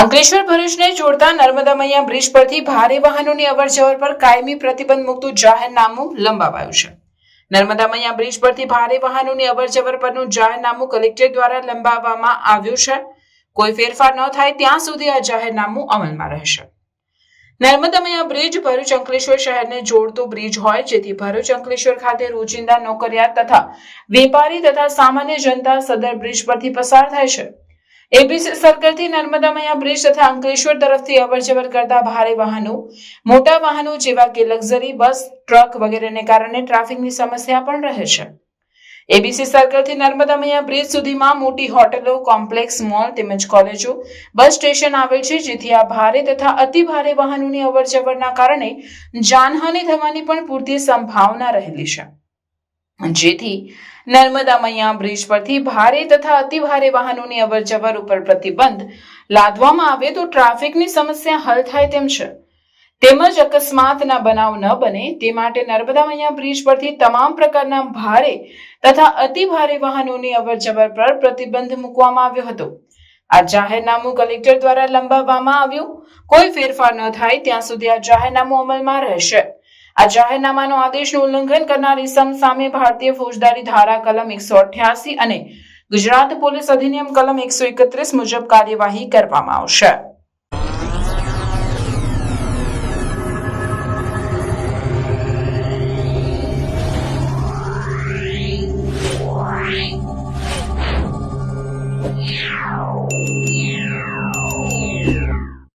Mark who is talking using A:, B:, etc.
A: અંકલેશ્વર ભરૂચને જોડતા નર્મદા મૈયા બ્રિજ પરથી ભારે વાહનોની અવરજવર પર કાયમી પ્રતિબંધ મૂકતું જાહેરનામું લંબાવાયું છે. નર્મદા મૈયા બ્રિજ પરથી ભારે વાહનોની અવરજવર પરનું જાહેરનામું કલેક્ટર દ્વારા લંબાવવામાં આવ્યું છે. કોઈ ફેરફાર ન થાય ત્યાં સુધી આ જાહેરનામું અમલમાં રહેશે. નર્મદા મૈયા બ્રિજ ભરૂચ અંકલેશ્વર શહેરને જોડતો બ્રિજ હોય જેથી ભરૂચ અંકલેશ્વર ખાતે રોજિંદા નોકરિયાત તથા વેપારી તથા સામાન્ય જનતા સદર બ્રિજ પરથી પસાર થાય છે. એબીસી સર્કલથી નર્મદા મૈયા બ્રિજ તથા અંકલેશ્વર તરફથી અવરજવર કરતા ભારે વાહનો, મોટા વાહનો જેવા કે લક્ઝરી, બસ, ટ્રક વગેરેને કારણે ટ્રાફિકની સમસ્યા પણ રહે છે. એબીસી સર્કલથી નર્મદા મૈયા બ્રિજ સુધીમાં મોટી હોટલો, કોમ્પ્લેક્સ, મોલ તેમજ કોલેજો, બસ સ્ટેશન આવેલ છે, જેથી આ ભારે તથા અતિ ભારે વાહનોની અવરજવરના કારણે જાનહાનિ થવાની પણ પૂરતી સંભાવના રહેલી છે. જેથી નર્મદા મૈયા બ્રિજ પરથી ભારે તથા અતિ ભારે વાહનોની અવરજવર ઉપર પ્રતિબંધ લાદવામાં આવે તો ટ્રાફિકની સમસ્યા હલ થાય તેમ છે. તેમજ અકસ્માતના બનાવ ન બને તે માટે નર્મદા મૈયા બ્રિજ પરથી તમામ પ્રકારના ભારે તથા અતિ ભારે વાહનોની અવરજવર પર પ્રતિબંધ મૂકવામાં આવ્યો હતો. આ જાહેરનામું કલેક્ટર દ્વારા લંબાવવામાં આવ્યું. કોઈ ફેરફાર ન થાય ત્યાં સુધી આ જાહેરનામું અમલમાં રહેશે. આ જાહેરનામાનો આદેશનું ઉલ્લંઘન કરનાર ઇસમ સામે ભારતીય ફોજદારી ધારા કલમ એકસો અઠ્યાસી અને ગુજરાત પોલીસ અધિનિયમ કલમ એકસો એકત્રીસ મુજબ કાર્યવાહી કરવામાં આવશે Yeah.